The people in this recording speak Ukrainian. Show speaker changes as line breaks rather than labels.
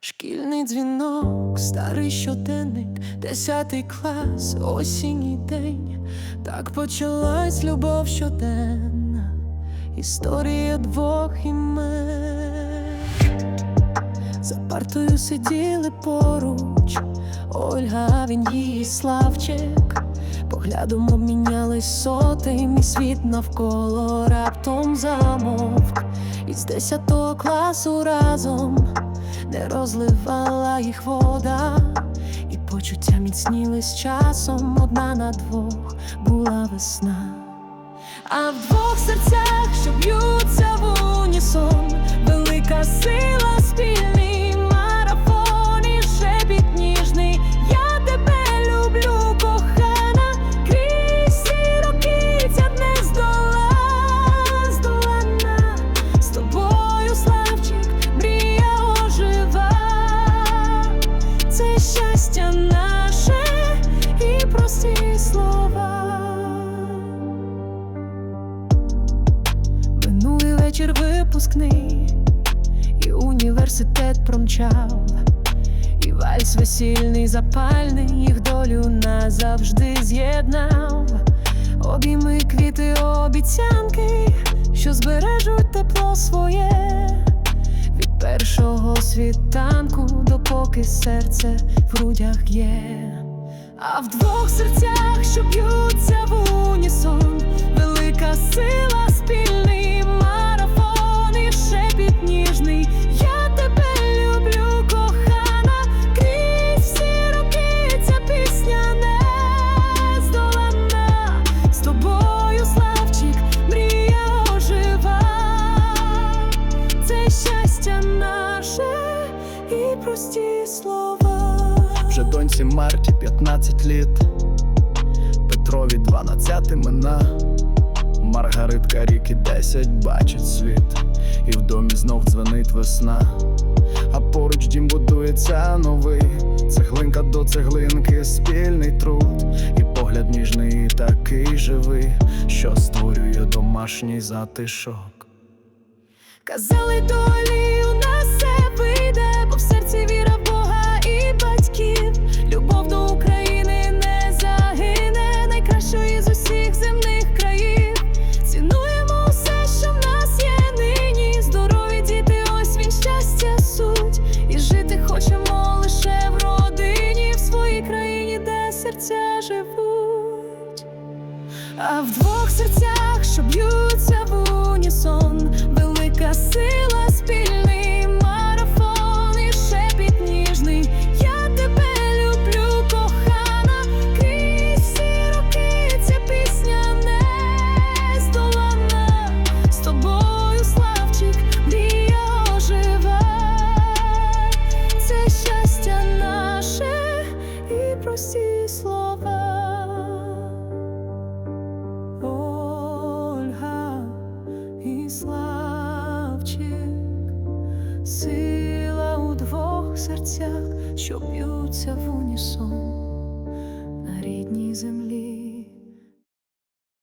Шкільний дзвінок, старий щоденник, десятий клас, осінній день. Так почалась любов щоденна, історія двох імен. За партою сиділи поруч, Ольга, він її Славчик. Поглядом обмінялись сотень, і світ навколо раптом замовк. Із десятого класу разом не розливала їх вода, і почуття міцніли з часом. Одна на двох була весна. А в двох серцях, що б'ються вечір випускний, і університет промчав, і вальс весільний запальний, їх долю назавжди з'єднав. Обійми квіти, обіцянки, що збережуть тепло своє. Від першого світанку, допоки серце в грудях є. А в двох серцях, прості слова.
Вже доньці Марті 15 літ, Петрові 12 мина, Маргаритка ріки 10 бачить світ, і в домі знов дзвенить весна, а поруч дім будується новий, цеглинка до цеглинки, спільний труд, і погляд ніжний, і такий живий, що створює домашній затишок.
Казали долі А в двох серцях, що б'ються в унісон, велика сила, Славчик, сила у двох серцях, що б'ються в унісон на рідній землі.